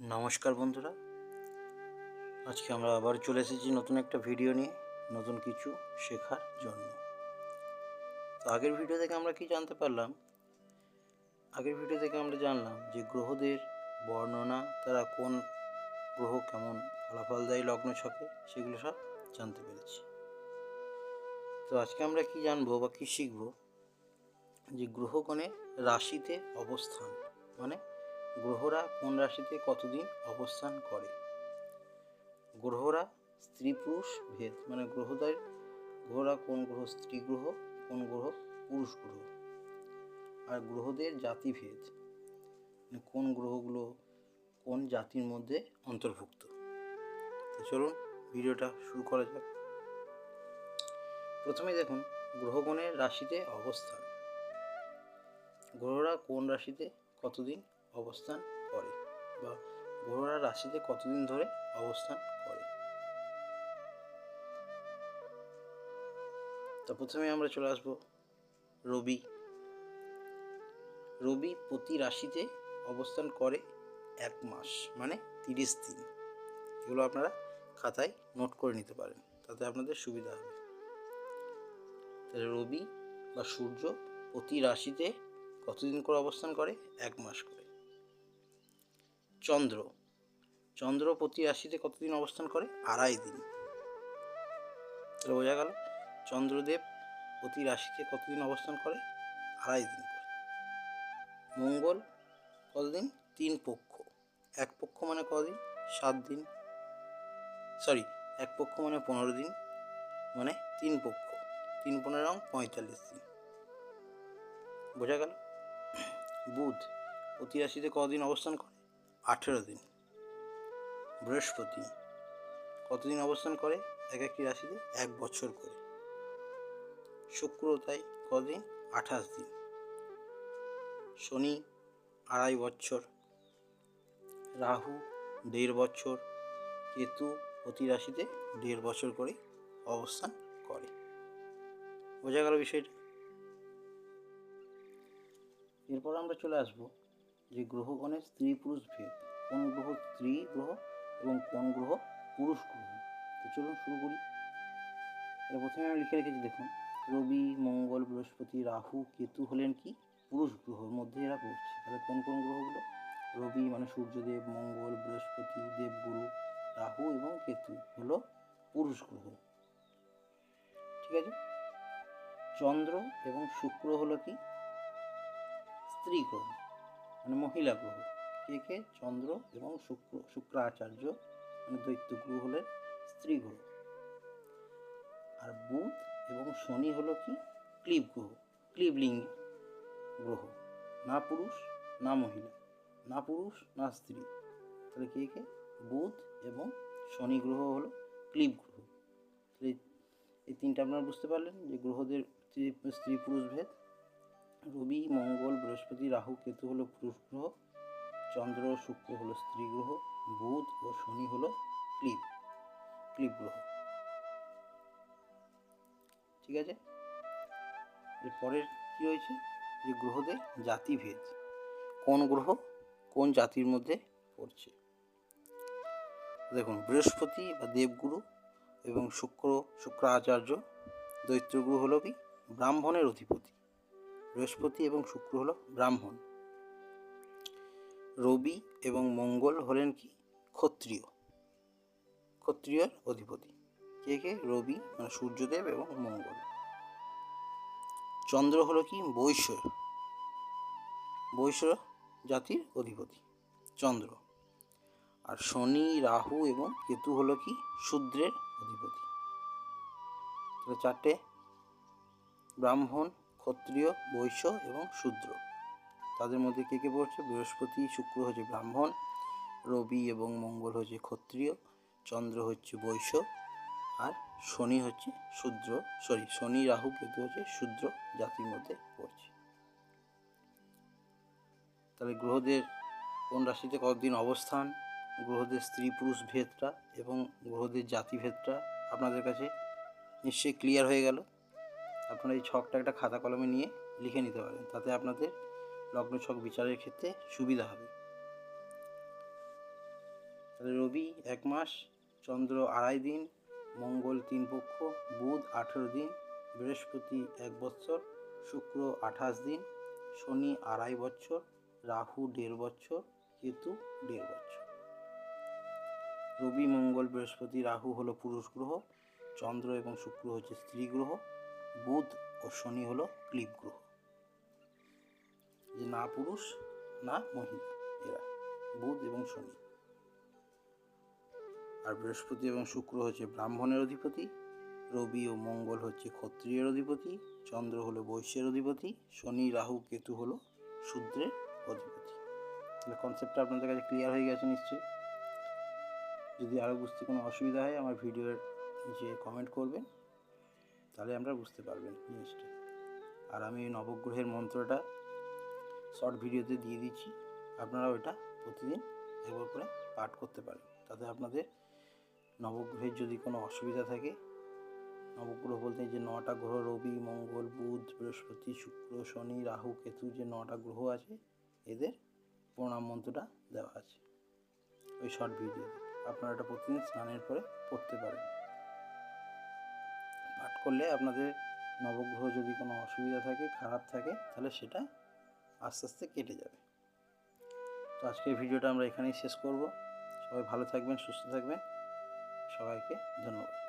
নমস্কার বন্ধুরা। আজকে আমরা আবার চলে এসেছি নতুন একটা ভিডিও নিয়ে, নতুন কিছু শেখার জন্য। তো আগের ভিডিও থেকে আমরা কি জানতে পারলাম? আগের ভিডিও থেকে আমরা জানলাম যে গ্রহদের বর্ণনা তারা কোন গ্রহ কেমন ফলাফল দেয়, লগ্ন ছকে, সেগুলো সব জানতে পেরেছি। তো আজকে আমরা কি জানব বা কি শিখব? যে গ্রহগণের রাশিতে অবস্থান মানে গ্রহরা কোন রাশিতে কতদিন অবস্থান করে? গ্রহরা স্ত্রী পুরুষ ভেদ মানে গ্রহদের, গ্রহরা কোন গ্রহ স্ত্রী গ্রহ, কোন গ্রহ পুরুষ গ্রহ? আর গ্রহদের জাতিভেদ মানে কোন গ্রহগুলো কোন জাতির মধ্যে অন্তর্ভুক্ত? চলুন ভিডিওটা শুরু করা যাক। প্রথমে দেখুন, গ্রহগণের রাশিতে অবস্থান। গ্রহরা কোন রাশিতে কতদিন অবস্থান করে বা গ্রহরা রাশিতে কতদিন ধরে অবস্থান করে। তো প্রথমে আমরা চলে আসব রবি। রবি প্রতি রাশিতে অবস্থান করে এক মাস মানে তিরিশ দিন। এগুলো আপনারা খাতায় নোট করে নিতে পারেন, তাতে আপনাদের সুবিধা হবে। তাহলে রবি বা সূর্য প্রতি রাশিতে কতদিন করে অবস্থান করে? এক মাস করে। চন্দ্র। চন্দ্র প্রতি রাশিতে কতদিন অবস্থান করে? আড়াই দিন। বোঝা গেল, চন্দ্রদেব প্রতি রাশিতে কতদিন অবস্থান করে? আড়াই দিন করে। মঙ্গল কতদিন? তিন পক্ষ। এক পক্ষ মানে কতদিন সাত দিন। সরি, এক পক্ষ মানে পনেরো দিন মানে তিন পক্ষ। তিন পনেরো রং পঁয়তাল্লিশ দিন। বোঝা গেল? বুধ প্রতি রাশিতে কদিন অবস্থান করে? আঠেরো দিন। বৃহস্পতি। কতদিন অবস্থান করে? এক একটি রাশিতে এক বছর করে। শুক্র তাই কদিন? আঠাশ দিন। শনি আড়াই বছর। রাহু দেড় বছর। কেতু প্রতি রাশিতে দেড় বছর করে অবস্থান করে। বোঝা গেল বিষয়টা? এরপর আমরা চলে আসব যে গ্রহগণের স্ত্রী পুরুষ ভেদ। কোন গ্রহ স্ত্রী গ্রহ এবং কোন গ্রহ পুরুষ গ্রহ তো চলুন শুরু করি। এটা প্রথমে আমি লিখে রেখেছি, দেখুন, রবি, মঙ্গল, বৃহস্পতি, রাহু, কেতু হলেন কি? পুরুষ গ্রহর মধ্যে এরা পড়ছে। তাহলে কোন কোন গ্রহগুলো? রবি মানে সূর্যদেব, মঙ্গল, বৃহস্পতি, দেবগুরু, রাহু এবং কেতু হলো পুরুষ গ্রহ ঠিক আছে? চন্দ্র এবং শুক্র হলো কি? স্ত্রী গ্রহ মানে মহিলা গ্রহ। কে কে? চন্দ্র এবং শুক্র। শুক্রাচার্য মানে দৈত্য গ্রহ হলেন স্ত্রী গ্রহ। আর বুধ এবং শনি হলো কি? ক্লিব গ্রহ। ক্লিবলিঙ্গ গ্রহ। না পুরুষ, না মহিলা। না পুরুষ, না স্ত্রী। তাহলে কে কে? বুধ এবং শনি গ্রহ হলো ক্লিব গ্রহ। এই তিনটা আপনারা বুঝতে পারলেন যে গ্রহদের স্ত্রী পুরুষ ভেদ। রবি, মঙ্গল, বৃহস্পতি, রাহু, কেতু হলো পুরুষ গ্রহ চন্দ্র, শুক্র হলো স্ত্রী গ্রহ বুধ ও শনি হলো ক্লিপ ক্লিপ গ্রহ ঠিক আছে? এর পরের কী রয়েছে? যে গ্রহদের জাতিভেদ। কোন গ্রহ কোন জাতির মধ্যে পড়ছে? দেখুন, বৃহস্পতি বা দেবগুরু এবং শুক্র, শুক্রাচার্য, দৈত্য গ্রহ হলো কি? ব্রাহ্মণের অধিপতি। বৃহস্পতি এবং শুক্র হলো ব্রাহ্মণ। রবি এবং মঙ্গল হলেন কি? ক্ষত্রিয়। ক্ষত্রিয়র অধিপতি। কে কে? রবি মানে সূর্যদেব এবং মঙ্গল। চন্দ্র হলো কি? বৈশ্য বৈশ্য জাতির অধিপতি, চন্দ্র। আর শনি, রাহু এবং কেতু হলো কি? শূদ্রের অধিপতি। চারটে ব্রাহ্মণ ক্ষত্রিয়, বৈশ্য এবং শূদ্র। তাদের মধ্যে কে কে পড়ছে? বৃহস্পতি, শুক্র হচ্ছে ব্রাহ্মণ, রবি এবং মঙ্গল হচ্ছে ক্ষত্রিয়, চন্দ্র হচ্ছে বৈশ্য আর শনি হচ্ছে শূদ্র সরি শনি, রাহু, কেতু হচ্ছে শূদ্র জাতির মধ্যে পড়ছে। তাহলে গ্রহদের কোন রাশিতে কতদিন অবস্থান? গ্রহদের স্ত্রী, পুরুষ ভেদটা এবং গ্রহদের জাতিভেদটা আপনাদের কাছে নিশ্চয়ই ক্লিয়ার হয়ে গেল। আপনারা এই ছকটা একটা খাতা কলমে নিয়ে লিখে নিতে পারেন। তাতে আপনাদের লগ্ন ছক বিচারের ক্ষেত্রে সুবিধা হবে। তাহলে রবি এক মাস, চন্দ্র আড়াই দিন, মঙ্গল তিন পক্ষ, বুধ আঠেরো দিন, বৃহস্পতি এক বছর শুক্র আঠাশ দিন, শনি আড়াই বছর রাহু দেড় বছর কেতু দেড় বছর রবি, মঙ্গল, বৃহস্পতি, রাহু হলো পুরুষ গ্রহ, চন্দ্র এবং শুক্র হচ্ছে স্ত্রী গ্রহ। বুধ ও শনি হলো ক্লিপ গ্রহ। যে না পুরুষ, না মহিলা, এরা বুধ এবং শনি। আর বৃহস্পতি এবং শুক্র হচ্ছে ব্রাহ্মণের অধিপতি, রবি ও মঙ্গল হচ্ছে ক্ষত্রিয়ের অধিপতি, চন্দ্র হলো বৈশ্যের অধিপতি, শনি, রাহু, কেতু হলো শূদ্রের অধিপতি। তাহলে কনসেপ্টটা আপনাদের কাছে ক্লিয়ার হয়ে গেছে নিশ্চয়ই? যদি আরও বুঝতে কোনো অসুবিধা হয়, আমার ভিডিওর নিচে কমেন্ট করবেন। তাহলে আমরা বুঝতে পারবেন জিনিসটা। আর আমি ওই নবগ্রহের মন্ত্রটা শর্ট ভিডিওতে দিয়ে দিচ্ছি। আপনারা ওটা প্রতিদিন একবার করে পাঠ করতে পারেন। তাতে আপনাদের নবগ্রহের যদি কোনো অসুবিধা থাকে, নবগ্রহ বলতে যে নটা গ্রহ, রবি, মঙ্গল, বুধ, বৃহস্পতি, শুক্র, শনি, রাহু, কেতু যে নটা গ্রহ আছে, এদের প্রণাম মন্ত্রটা দেওয়া আছে। ওই শর্ট ভিডিওতে আপনারা এটা প্রতিদিন স্নানের পরে পড়তে পারেন। করলে আপনাদের নবগ্রহ যদি কোনো অসুবিধা থাকে, খারাপ থাকে, তাহলে সেটা আস্তে আস্তে কেটে যাবে। তো আজকের ভিডিওটা আমরা এখানেই শেষ করব। সবাই ভালো থাকবেন, সুস্থ থাকবেন। সবাইকে ধন্যবাদ।